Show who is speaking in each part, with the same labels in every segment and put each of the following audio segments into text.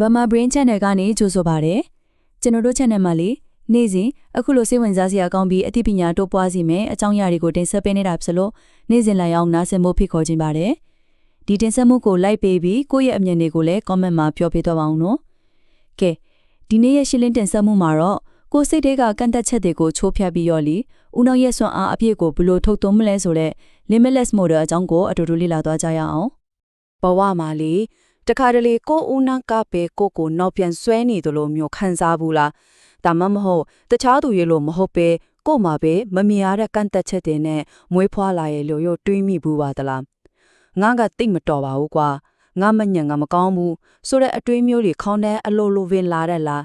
Speaker 1: ဗမာ brain channel ကနေကြိုဆိုပါရစေကျွန်တော်တို့ channel မှာလေနေ့စဉ်အခုလိုစိတ်ဝင်စားစရာကောင်းပြီးအသိပညာတိုးပွားစေမယ်အကြောင်းအရာတွေကိုတင်ဆက်ပေးနေတာဖြစ်လို့နေ့စဉ်လိုက်အောင်နားဆင်ဖို့ဖိတ်ခေါ်ခြင်းပါတယ်ဒီတင်ဆက်မှုကို like ပေးပြီးကိုယ့်ရဲ့အမြင်တွေကိုလည်း comment မှာပြောပြတော့ပါအောင်နော်ကဲဒီနေ့ရဲ့ရှင်းလင်းတင်ဆက်မှုမှာတော့ကိုယ်စိတ်တွေကကန့်သက်ချက်တွေကိုချိုးဖျက်ပြီးရောလီဦးနှောက်ရဲ့စွမ်းအားအပြည့်ကိုဘယ်လိုထုတ်သွင်းမလဲဆိုတော့ limitless model အကြောင်းကိုအတူတူလေ့လာသွားကြရအောင်
Speaker 2: ဘဝမှာလေ တခါတလေကိုယ်ဦးနှံကပဲကိုယ့်ကိုနောက်ပြန်ဆွဲနေသလိုမျိုးခံစားဘူးလားဒါမှမဟုတ်တခြားသူရေလို့မဟုတ်ပဲကို့မှာပဲမမြင်ရတဲ့ကန့်သက်ချက်တွေနဲ့မွေးဖွားလာရဲ့လို့ရတွေးမိဘူးပါသလားငါကတိတ်မတော်ပါဘူးကွာငါမညံငါမကောင်းဘူးဆိုတဲ့အတွေးမျိုးတွေခေါင်းထဲအလိုလိုပင်လာတဲ့လား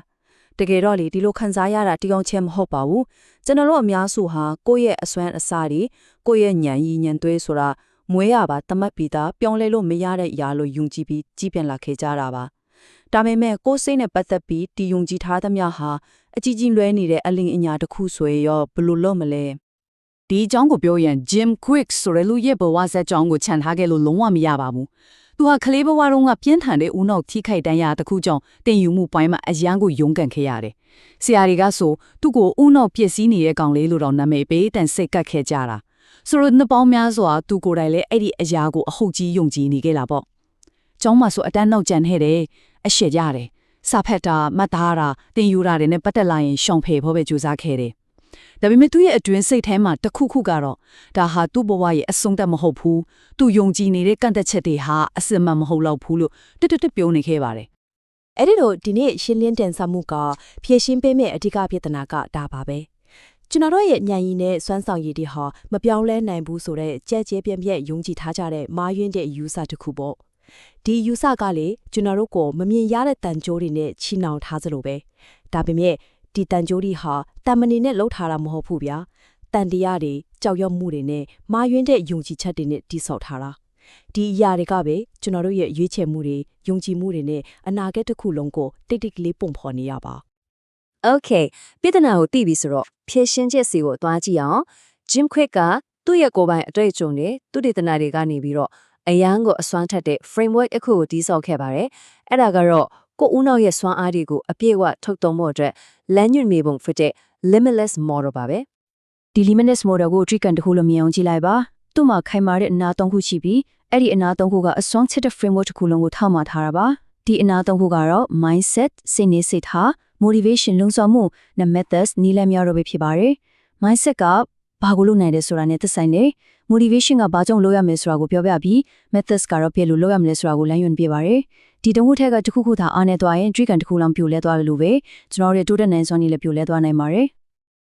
Speaker 2: တကယ်တော့လေဒီလိုခံစားရတာတယောက်ချင်းမဟုတ်ပါဘူးကျွန်တော်တို့အများစုဟာကိုယ့်ရဲ့အစွမ်းအစားတွေကိုယ့်ရဲ့ညံရည်ညံသွေးဆိုတာ မွေးရပါတမတ်ပြီးသားပြောင်းလဲလို့မရတဲ့အရာလို့ယုံကြည်ပြီးကြီးပြန်လာခဲ့ကြတာပါဒါပေမဲ့ကိုယ်စိတ်နဲ့ပတ်သက်ပြီးတည်ယုံကြည်ထားသမျှဟာအကြီးကြီးလွဲနေတဲ့အလင်းအညာတစ်ခုဆိုရင်ရောဘယ်လိုလုပ်မလဲ
Speaker 3: ဒီအကြောင်းကိုပြောရင် Jim Quick ဆိုတဲ့လူရဲ့ဘဝဇက်ကြောင်းကိုခြံထားခဲ့လို့လုံးဝမရပါဘူး။သူဟာကလေးဘဝတုန်းကပြင်းထန်တဲ့ဦးနှောက်ထိခိုက်တန်းရာတစ်ခုကြောင့်တင်ယူမှုပိုင်းမှာအရန်ကိုယုံကန်ခဲ့ရတယ်။ဆရာတွေကဆိုသူ့ကိုဦးနှောက်ပြည့်စည်နေတဲ့ကောင်လေးလို့တော့နာမည်ပေးတန်စိတ်ကပ်ခဲ့ကြတာ။ ဆိုတော့နှစ်ပေါင်းများစွာသူကိုယ်တိုင်လည်းအဲ့ဒီအရာကိုအဟုတ်ကြီးယုံကြည်နေခဲ့လာပေါ့။ကျောင်းမှာဆိုအတန်းနောက်ကျန်ခဲ့တယ်။အရှက်ရတယ်။စာဖက်တာမှတ်သားတာတင်ယူတာတွေနဲ့ပတ်သက်လာရင်ရှောင်ဖယ်ဖို့ပဲကြိုးစားခဲ့တယ်။ဒါပေမဲ့သူ့ရဲ့အတွင်းစိတ်ထဲမှာတစ်ခုခုကတော့ဒါဟာသူ့ဘဝရဲ့အဆုံးသတ်မဟုတ်ဘူးသူယုံကြည်နေတဲ့ကန့်သက်ချက်တွေဟာအစစ်အမှန်မဟုတ်တော့ဘူးလို့တွတ်တွတ်တွတ်ပြောနေခဲ့ပါတယ်
Speaker 4: အဲ့ဒီတော့ဒီနေ့ရှင်းလင်းတင်ဆက်မှုကဖြည့်ရှင်းပေးမယ့်အဓိကပြဿနာကဒါပါပဲ ကျွန်တော်တို့ရဲ့ညံရည်နဲ့စွမ်းဆောင်ရည်တွေဟာမပြောင်းလဲနိုင်ဘူးဆိုတော့ကြက်ကြဲပြန့်ပြန့်ယုံကြည်ထားကြတဲ့မာယွင်းတဲ့ယူဆတစ်ခုပေါ့ဒီယူဆကလေကျွန်တော်တို့ကိုမမြင်ရတဲ့တန်ကြိုးတွေနဲ့ချီနှောင်ထားသလိုပဲဒါပေမဲ့ဒီတန်ကြိုးတွေဟာတန်မနေနဲ့လှုပ်ထားတာမဟုတ်ဘူးဗျာတန်တရားတွေကြောက်ရွံ့မှုတွေနဲ့မာယွင်းတဲ့ယုံကြည်ချက်တွေနဲ့တိဆောက်ထားတာဒီအရာတွေကပဲကျွန်တော်တို့ရဲ့ရွေးချယ်မှုတွေယုံကြည်မှုတွေနဲ့အနာဂတ်တစ်ခုလုံးကိုတိတ်တိတ်ကလေးပုံဖော်နေရပါ
Speaker 5: Okay ပြည်ထနာကိုသိပြီဆိုတော့ဖြည့်ရှင်းချက်စီကိုသွားကြည့်အောင် Jim Quick ကသူ့ရဲ့ကိုယ်ပိုင်အတွေ့အကြုံတွေသူတေသနာတွေကနေပြီးတော့အရန်ကိုအစွမ်းထက်တဲ့ framework တစ်ခုကိုတည်ဆောက်ခဲ့ပါတယ်။အဲ့ဒါကတော့ကိုယ်ဦးနောက်ရဲ့စွမ်းအားတွေကိုအပြည့်အဝထုတ်သုံးဖို့အတွက်လမ်းညွှန်နေပုံဖြစ်တဲ့ limitless model ပါပဲ
Speaker 1: ဒီ limitless model ကို treatment တစ်ခုလို့မြင်အောင်ကြည့်လိုက်ပါသူ့မှာခိုင်မာတဲ့အနာသုံးခုရှိပြီးအဲ့ဒီအနာသုံးခုကအစွမ်းချစ်တဲ့ framework တစ်ခုလုံးကိုထောက်မှထားတာပါဒီအနာသုံးခုကတော့ mindset စိတ်နေစိတ်ထား motivation လုံဆောင်မှုနဲ့ methods နည်းလမ်းများတော့ပဲဖြစ်ပါတယ် mindset ကဘာကိုလုပ်နိုင်တယ်ဆိုတာနဲ့သက်ဆိုင်တယ် motivation ကဘာကြောင့်လုပ်ရမယ်ဆိုတာကိုပြောပြပြီး methods ကတော့ဘယ်လိုလုပ်ရမလဲဆိုတာကိုလမ်းညွှန်ပြပါတယ်ဒီတုံးခုထက်ကတစ်ခုခုသာအားနေသွားရင် treatment တစ်ခုလုံးပြိုလဲသွားတယ်လို့ပဲကျွန်တော်တို့ရဲ့တိုးတက်နိုင်စွမ်းကြီးလည်းပြိုလဲသွားနိုင်ပါတယ်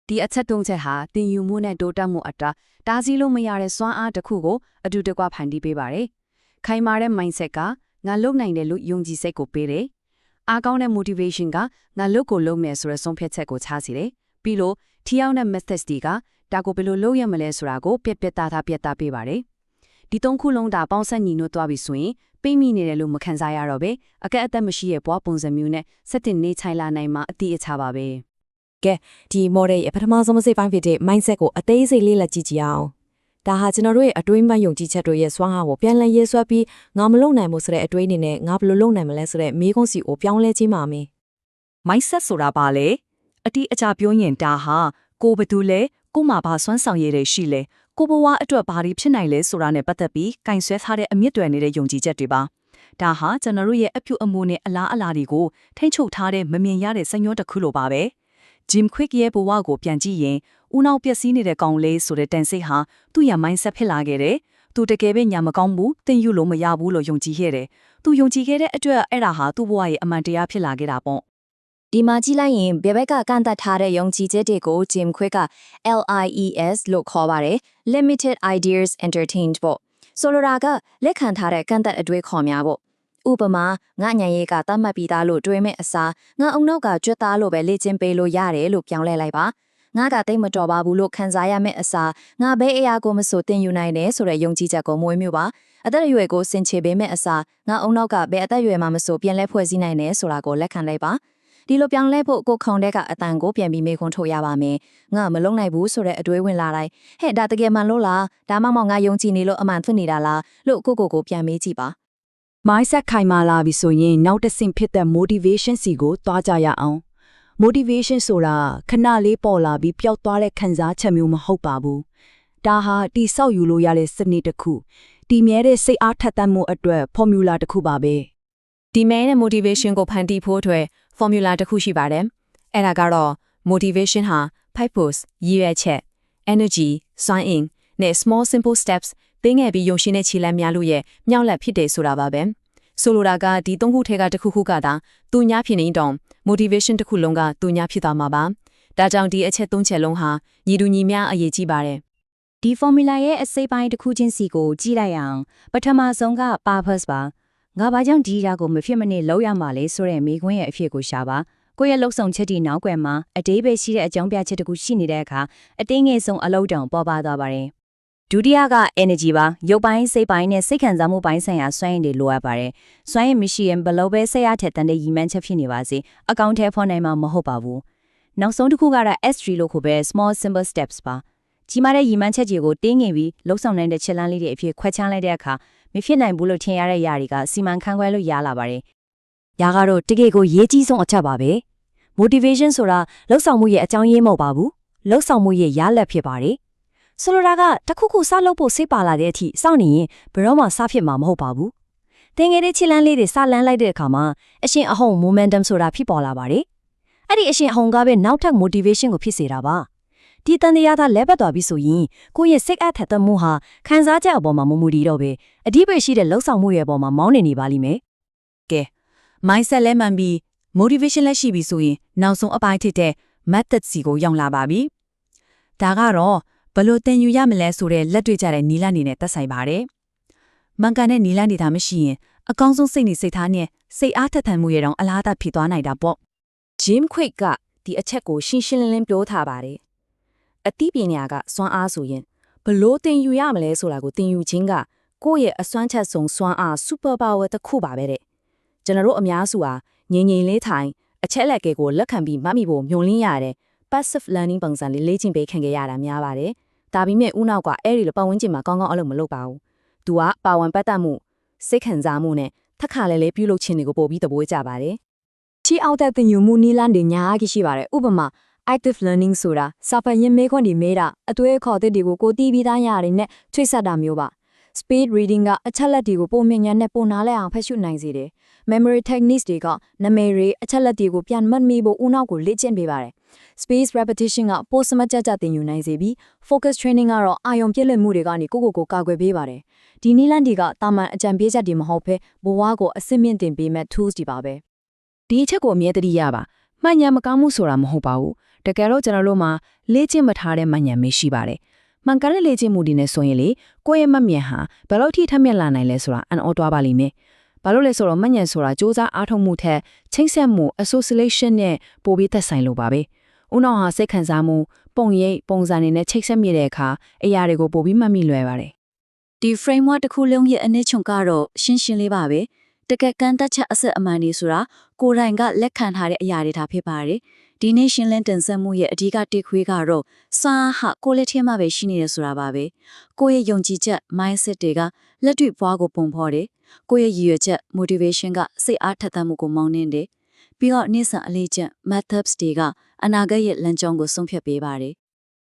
Speaker 2: ဒီအချက်တုံးချက်ဟာတင်ယူမှုနဲ့တိုးတက်မှုအတာတားဆီးလို့မရတဲ့စွမ်းအားတစ်ခုကိုအတူတကွဖန်တီးပေးပါတယ်။ခိုင်မာတဲ့ mindset ကငါလုပ်နိုင်တယ်လို့ယုံကြည်စိတ်ကိုပေးတယ်။ အားကောင်းတဲ့ motivation ကငါလုပ်ကိုလုပ်မယ်ဆိုတဲ့ဆုံးဖြတ်ချက်ကိုချစေတယ်။ပြီးလို့ထီအောင်တဲ့ methods တွေကဒါကိုဘယ်လိုလုပ်ရမလဲဆိုတာကိုပြက်ပြက်သားသားပြက်သားပေးပါတယ်။ဒီသုံးခုလုံးဒါပေါင်းဆက်ညီညွတ်သွားပြီဆိုရင်ပိတ်မိနေတယ်လို့မခံစားရတော့ပဲအကက်အသက်မရှိရဲ့ဘွားပုံစံမျိုးနဲ့စက်တင်နေချိုင်လာနိုင်မှာအတိအချပါပဲ။
Speaker 4: ကဲဒီ model ရဲ့ပထမဆုံးစိတ်ပိုင်းဖြစ်တဲ့ mindset ကိုအသေးစိတ်လေးလက်ကြည့်ကြည့်အောင် ဒါဟာကျွန်တော်တို့ရဲ့အတွင်းပိုင်းယုံကြည်ချက်တွေရဲ့စွမ်းအားကိုပြန်လည်ရေးဆွဲပြီးငါမလုံနိုင်ဘူးဆိုတဲ့အတွေးအနေနဲ့ငါဘယ်လိုလုပ်နိုင်မလဲဆိုတဲ့မေးခွန်းစီကိုပြောင်းလဲခြင်းပါမယ်
Speaker 3: mindset ဆိုတာပါလေအတိအကျပြောရင်ဒါဟာကိုယ်ဘယ်သူလဲကိုယ်မှာဘာစွမ်းဆောင်ရည်တွေရှိလဲကိုယ်ဘဝအတွက်ဘာတွေဖြစ်နိုင်လဲဆိုတာနဲ့ပတ်သက်ပြီးကင်ဆွဲထားတဲ့အမြင့်တွယ်နေတဲ့ယုံကြည်ချက်တွေပါဒါဟာကျွန်တော်တို့ရဲ့အပြုအမူနဲ့အလားအလာတွေကိုထိမ့်ချုပ်ထားတဲ့မမြင်ရတဲ့စံညွှန်းတစ်ခုလိုပါပဲ Jim Quick ရဲ့ဘဝကိုပြန်ကြည့်ရင် ဦးနောက်ပျက်စီးနေတဲ့ကောင်လေးဆိုတဲ့တန်စိတ်ဟာသူ့ရဲ့ mindset ဖြစ်လာခဲ့တယ်။သူတကယ်ပဲညာမကောင်းဘူး၊တင်ယူလို့မရဘူးလို့ယုံကြည်ခဲ့တယ်။သူယုံကြည်ခဲ့တဲ့အတွက်အဲ့ဒါဟာသူ့ဘဝရဲ့အမှန်တရားဖြစ်လာခဲ့တာပေါ့
Speaker 5: ဒီမှာကြည့်လိုက်ရင်ဘယ်ဘက်ကကန့်သက်ထားတဲ့ယုံကြည်ချက်တွေကို Jim Quick က LIES လို့ခေါ်ပါတယ် Limited Ideas Entertained ပေါ့ဆိုလိုတာကလက်ခံထားတဲ့ကန့်သက်အတွေ့ခေါ်များပေါ့ဥပမာငါညံရေးကတတ်မှတ်ပြီးသားလို့တွေးမဲ့အစားငါအုံနောက်ကကြွက်သားလို့ပဲလေ့ကျင့်ပေးလို့ရတယ်လို့ပြောင်းလဲလိုက်ပါ ငါကတိတ်မတော်ပါဘူးလို့ခံစားရမယ့်အစားငါဘဲအရာကိုမဆိုတင်ယူနိုင်တယ်ဆိုတဲ့ယုံကြည်ချက်ကိုမွေးမျိုးပါအသက်အရွယ်ကိုစင်ချေပေးမဲ့အစားငါအုံနောက်ကဘဲအသက်အရွယ်မှာမဆိုပြန်လဲဖွဲ့စည်းနိုင်တယ်ဆိုတာကိုလက်ခံလိုက်ပါဒီလိုပြောင်းလဲဖို့ကိုခုံတဲ့ကအတန်ကိုပြန်ပြီးမေခွန်းထုတ်ရပါမယ်ငါမလုံနိုင်ဘူးဆိုတဲ့အတွေးဝင်လာတိုင်းဟဲ့ဒါတကယ်မှန်လို့လားဒါမှမဟုတ်ငါယုံကြည်နေလို့အမှန်ဖြစ်နေတာလားလို့ကိုကိုကိုပြန်မေးကြည့်ပါ
Speaker 2: mindset ခိုင်မာလာပြီဆိုရင်နောက်တစ်ဆင့်ဖြစ်တဲ့ motivation စီကိုသွားကြရအောင် motivation ဆိုတာခဏလေးပေါ်လာပြီးပျောက်သွားတဲ့ခံစားချက်မျိုးမဟုတ်ပါဘူးဒါဟာတိဆောက်ယူလို့ရတဲ့စနစ်တစ်ခုတည်မြဲတဲ့စိတ်အားထက်သန်မှုအတွက် formula တစ်ခုပါပဲ
Speaker 5: ဒီမဲနဲ့ motivation ကိုဖန်တီးဖို့အတွက် formula တစ်ခုရှိပါတယ်။အဲ့ဒါကတော့ motivation ဟာ purpose ရည်ရွယ်ချက် energy စွမ်းအင်နဲ့ small simple steps သိငယ်ပြီးယုံရှင်းတဲ့ခြေလှမ်းများလို့ရဲ့မြောက်လက်ဖြစ်တယ်ဆိုတာပါပဲ။ဆိုလိုတာကဒီသုံးခုထဲကတစ်ခုခုကသာသူညာဖြစ်နေတော့ motivation တစ်ခုလုံးကသူညာဖြစ်သွားမှာပါ။ဒါကြောင့်ဒီအချက်သုံးချက်လုံးဟာညီတူညီမျှအရေးကြီးပါတယ်။
Speaker 1: ဒီ formula ရဲ့အစိပ်ပိုင်းတစ်ခုချင်းစီကိုကြည့်လိုက်အောင်ပထမဆုံးက purpose ပါငါဘာကြောင့်ဒီအရာကိုမဖြစ်မနေလုပ်ရမှာလဲဆိုတဲ့မိခွန်းရဲ့အဖြစ်ကိုရှာပါကိုယ့်ရဲ့လှုပ်ဆောင်ချက်ဒီနောက်ွယ်မှာအတေးပဲရှိတဲ့အကြောင်းပြချက်တစ်ခုရှိနေတဲ့အခါအတင်းငယ်ဆုံးအလုပ်တောင်ပေါ်ပါသွားပါတယ် ဒုတိယက energy ပါရုပ်ပိုင်းစိတ်ပိုင်းနဲ့စိတ်ခံစားမှုပိုင်းဆိုင်ရာစွမ်းရည်တွေလိုအပ်ပါတယ်စွမ်းရည်မရှိရင်ဘယ်လို့ပဲဆက်ရထက်တန်တဲ့ရည်မှန်းချက်ဖြစ်နေပါစေအကောင့်ထဲဖော်နိုင်မှာမဟုတ်ပါဘူးနောက်ဆုံးတစ်ခုကတော့ S3 လို့ခေါ်ပဲ small simple steps ပါကြီးမားတဲ့ရည်မှန်းချက်တွေကိုတင်းငင်ပြီးလှုပ်ဆောင်နိုင်တဲ့ချက်လန်းလေးတွေအဖြစ်ခွဲခြားလိုက်တဲ့အခါမဖြစ်နိုင်ဘူးလို့ထင်ရတဲ့ຢာတွေကစီမံခန့်ခွဲလို့ရလာပါတယ်။ຢာကတော့တကယ်ကိုရေးကြီးဆုံးအချက်ပါပဲ။ motivation ဆိုတာလှုပ်ဆောင်မှုရဲ့အကြောင်းရင်းမဟုတ်ပါဘူး။လှုပ်ဆောင်မှုရဲ့ရလဒ်ဖြစ်ပါတယ်။ ဆိုလိုတာကတစ်ခုခုစလုပ်ဖို့စိတ်ပါလာတဲ့အထိစောင့်နေရင်ဘယ်တော့မှစဖြစ်မှာမဟုတ်ပါဘူး။တင်ငယ်တဲ့ချစ်လန်းလေးတွေစလန်းလိုက်တဲ့အခါမှာအရှင်အဟုန် momentum ဆိုတာဖြစ်ပေါ်လာပါတယ်။အဲ့ဒီအရှင်အဟုန်ကပဲနောက်ထပ် motivation ကိုဖြစ်စေတာပါ။ဒီတန်တရားသားလဲပတ်သွားပြီဆိုရင်ကိုယ့်ရဲ့စိတ်အားထက်သန်မှုဟာခံစားချက်အပေါ်မှာမမူတည်တော့ပဲအဓိပ္ပာယ်ရှိတဲ့လှုပ်ဆောင်မှုရဲ့အပေါ်မှာမောင်းနေနေပါလိမ့်မယ်
Speaker 2: mindset လဲမှန်ပြီး motivation လက်ရှိပြီဆိုရင်နောက်ဆုံးအပိုင်းဖြစ်တဲ့ method စီကိုရောက်လာပါပြီ။ဒါကတော့ ဘယ်လို့သင်ယူရမလဲဆိုတဲ့လက်တွေ့ကြတဲ့နီလန်းနေနဲ့သက်ဆိုင်ပါတယ်။မှန်ကန်တဲ့နီလန်းနေတာမရှိရင်အကောင်းဆုံးစိတ်နေစိတ်ထားနဲ့စိတ်အားထက်သန်မှုရဲ့တောင်အလားအဖြစ်သွားနိုင်တာပေါ့
Speaker 5: Jim Quick ကဒီအချက်ကိုရှင်းရှင်းလင်းလင်းပြောထားပါတယ်။အသိပညာကစွမ်းအားဆိုရင်ဘလို့သင်ယူရမလဲဆိုတာကိုသင်ယူခြင်းကကိုယ့်ရဲ့အစွမ်းချက်ဆုံးစွမ်းအား super power တစ်ခုပါပဲတဲ့။ကျွန်တော်တို့အများစုဟာငြိမ်ငြိမ်လေးထိုင်အချက်လက်ကဲကိုလက်ခံပြီးမှတ်မိဖို့မျှော်လင့်ရတဲ့ passive learning ပုံစံလေးလေ့ကျင့်ပေးခံခဲ့ရတာများပါတယ်။ဒါပေမဲ့ဦးနောက်ကအဲ့ဒီလိုပတ်ဝန်းကျင်မှာကောင်းကောင်းအလုပ်မလုပ်ပါဘူး။ तू ကပါဝင်ပတ်သက်မှုစိတ်ခံစားမှုနဲ့ထက်ခါလဲလဲပြုလုပ်ခြင်းတွေကိုပို့ပြီးသဘောကျပါတယ်။
Speaker 1: ချီအောက်တဲ့သင်ယူမှုနီးလန်းတွေညာကြီးရှိပါတယ်ဥပမာ active learning ဆိုတာစာဖတ်ရင်မေးခွန်းတွေမေးတာအသွေးအခေါ်သစ်တွေကိုကိုတီးပြီးသားရတယ်နဲ့ချိတ်ဆက်တာမျိုးပါ speed reading ကအချက်လက်တွေကိုပုံမြင်ဉာဏ်နဲ့ပုံနားလဲအောင်ဖတ်ရှုနိုင်စေတယ် memory techniques တွေကနာမည်တွေအချက်လက်တွေကိုပြန်မှတ်မိဖို့ဦးနောက်ကိုလေ့ကျင့်ပေးပါတယ် space repetition ကပိုစမကြကြသင်ယူနိုင်စေပြီး focus training ကတော့အာရုံပြည့်လွတ်မှုတွေကနေကိုယ့်ကိုယ်ကိုကာကွယ်ပေးပါတယ်ဒီနီးလန်းတွေကတာမန်အကြံပေးချက်တွေမဟုတ်ဘဲဘဝကိုအစစ်မြင့်တင်ပေးမဲ့ tools တွေပါပဲ
Speaker 2: ဒီအချက်ကိုအမြဲတမ်းရပါမှန်ညာမကောင်းမှုဆိုတာမဟုတ်ပါဘူးတကယ်တော့ကျွန်တော်တို့မှာလေ့ကျင့်မထားတဲ့မှန်ညာမေးရှိပါတယ်မှန်ကန်တဲ့လေ့ကျင့်မှုတွေနဲ့ဆိုရင်လေကိုယ့်ရဲ့မှတ်မြန်ဟာဘယ်လောက်ထိထက်မြက်လာနိုင်လဲဆိုတာအန်အော်တွားပါလိမ့်မယ်ဘာလို့လဲဆိုတော့မှတ်ညာဆိုတာစ조사အားထုတ်မှုထက်ချိန်ဆက်မှု association နဲ့ပိုပြီးသက်ဆိုင်လို့ပါပဲ ဦးနောက်ဟာစိတ်ခံစားမှုပုံရိပ်ပုံစံတွေနဲ့ချိတ်ဆက်မိတဲ့အခါအရာတွေကိုပိုပြီးမှတ်မိလွယ်ပါတယ်
Speaker 1: ဒီ framework တစ်ခုလုံးရဲ့အနည်းချုပ်ကတော့ရှင်းရှင်းလေးပါပဲတကယ်ကန်တက်ချက်အဆက်အမှန်တွေဆိုတာကိုယ်တိုင်ကလက်ခံထားတဲ့အရာတွေဒါဖြစ်ပါတယ်ဒီနေ့ရှင်းလင်းတင်ဆက်မှုရဲ့အဓိကတိခွေးကတော့စာဟာကိုယ်လက်ထဲမှာပဲရှိနေတယ်ဆိုတာပါပဲကိုယ့်ရဲ့ယုံကြည်ချက် mindset တွေကလက်တွေ့ဘွားကိုပုံဖော်တယ်ကိုယ့်ရဲ့ရည်ရွယ်ချက် motivation ကစိတ်အားထက်သန်မှုကိုမောင်းနှင်းတယ် ပြီးတော့နေ့စဉ်အလေးချက် methods တွေကအနာဂတ်ရဲ့လမ်းကြောင်းကိုဆုံးဖြတ်ပေးပါတယ်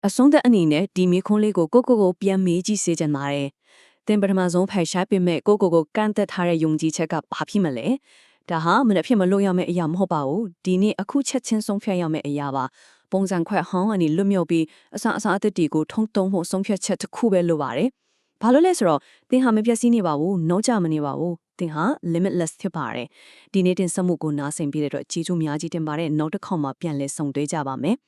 Speaker 6: အဆုံးသက်အနေနဲ့ဒီမိခွန်းလေးကိုကိုကိုကိုပြန်မေးကြည့်စေချင်ပါတယ်။သင်ပထမဆုံးဖိုင်ရှားပင်မဲ့ကိုကိုကိုကန့်သက်ထားတဲ့ယုံကြည်ချက်ကဘာဖြစ်မလဲ။ဒါဟာမနေ့ဖြစ်မလို့ရမယ့်အရာမဟုတ်ပါဘူး။ဒီနေ့အခုချက်ချင်းဆုံးဖြတ်ရမယ့်အရာပါ။ပုံစံခွဲဟောင်းအနေလွတ်မြောက်ပြီးအစအစအသစ်တီကိုထုံတုံဖို့ဆုံးဖြတ်ချက်တစ်ခုပဲလိုပါတယ်။ဘာလို့လဲဆိုတော့သင်ဟာမပြည့်စည်နေပါဘူး။နှောကြမနေပါဘူး။ သင်ဟာ limitless ဖြစ်ပါတယ်။ဒီနေ့တင်ဆက်မှုကိုနားဆင်ပြီးတဲ့အတွက်ကျေးဇူးများကြီးတင်ပါတယ်။နောက်တစ်ခေါက်မှပြန်လည်ဆုံတွေ့ကြပါမယ်။